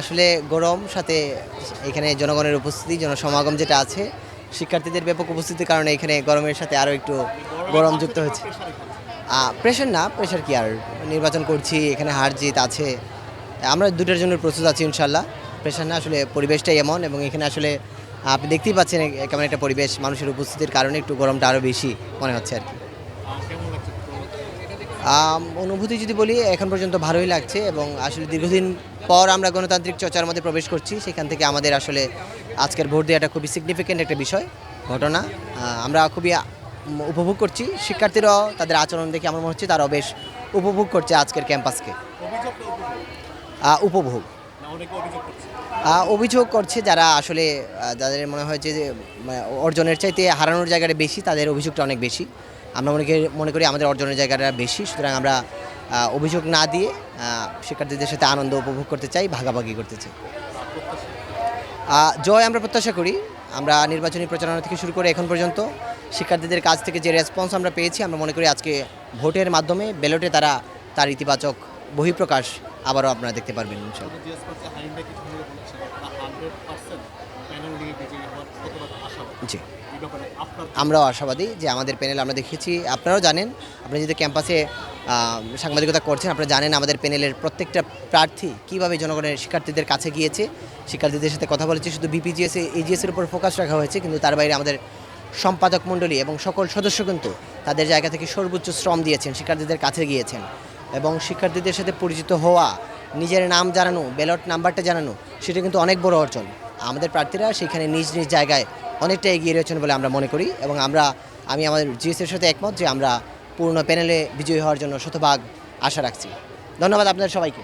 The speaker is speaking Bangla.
আসলে গরম, সাথে এখানে জনগণের উপস্থিতি, জনসমাগম যেটা আছে, শিক্ষার্থীদের ব্যাপক উপস্থিতির কারণে এখানে গরমের সাথে আরও একটু গরম যুক্ত হচ্ছে প্রেশার না প্রেশার কি আর? নির্বাচন করছি, এখানে হার জিত আছে। আমরা দুটোর জন্য প্রস্তুত আছি ইনশাল্লাহ প্রেশার না, আসলে পরিবেশটাই এমন এবং এখানে আসলে আপনি দেখতেই পাচ্ছেন কেমন একটা পরিবেশ, মানুষের উপস্থিতির কারণে একটু গরমটা আরও বেশি মনে হচ্ছে আর কি। অনুভূতি যদি বলি, এখন পর্যন্ত ভালোই লাগছে এবং আসলে দীর্ঘদিন পর আমরা গণতান্ত্রিক চর্চার মধ্যে প্রবেশ করছি, সেখান থেকে আমাদের আসলে আজকের ভোট দেওয়াটা খুবই সিগনিফিক্যান্ট একটা বিষয়, ঘটনা। আমরা খুবই উপভোগ করছি। শিক্ষার্থীরাও তাদের আচরণ দেখে আমার মনে হচ্ছে তারাও বেশ উপভোগ করছে আজকের ক্যাম্পাসকে। উপভোগ। অভিযোগ করছে। যারা আসলে যাদের মনে হয় যে মানে, অর্জনের চাইতে হারানোর জায়গাটা বেশি তাদের অভিযোগটা অনেক বেশি। আমরা মনে করি মনে করি আমাদের অর্জনের জায়গাটা বেশি সুতরাং আমরা অভিযোগ না দিয়ে শিক্ষার্থীদের সাথে আনন্দ উপভোগ করতে চাই ভাগাভাগি করতে চাই। জয় আমরা প্রত্যাশা করি। আমরা নির্বাচনী প্রচারণা থেকে শুরু করে এখন পর্যন্ত শিক্ষার্থীদের কাছ থেকে যে রেসপন্স আমরা পেয়েছি আমরা মনে করি আজকে ভোটের মাধ্যমে ব্যালটে তারা তার ইতিবাচক বহিঃপ্রকাশ আবারও আপনারা দেখতে পারবেন ইনশাল্লাহ জি। আমরাও আশাবাদী যে আমাদের প্যানেল আমরা দেখেছি আপনারাও জানেন আপনি যদি ক্যাম্পাসে সাংবাদিকতা করছেন আপনারা জানেন আমাদের প্যানেলের প্রত্যেকটা প্রার্থী কীভাবে জনগণের শিক্ষার্থীদের কাছে গিয়েছে। শিক্ষার্থীদের সাথে কথা বলেছে শুধু বিপিজিএস এজিএসের উপর ফোকাস রাখা হয়েছে কিন্তু তার বাইরে আমাদের সম্পাদক মণ্ডলী এবং সকল সদস্য কিন্তু তাদের জায়গা থেকে সর্বোচ্চ শ্রম দিয়েছেন শিক্ষার্থীদের কাছে গিয়েছেন। এবং শিক্ষার্থীদের সাথে পরিচিত হওয়া, নিজের নাম জানানো ব্যালট নাম্বারটা জানানো, সেটা কিন্তু অনেক বড় অর্জন। আমাদের প্রার্থীরা সেখানে নিজ নিজ জায়গায় অনেকটা এগিয়ে রয়েছেন বলে আমরা মনে করি এবং আমরা, আমি আমাদের জিএসের সাথে একমত যে আমরা পূর্ণ প্যানেলে বিজয়ী হওয়ার জন্য শতভাগ আশা রাখছি। ধন্যবাদ আপনাদের সবাইকে।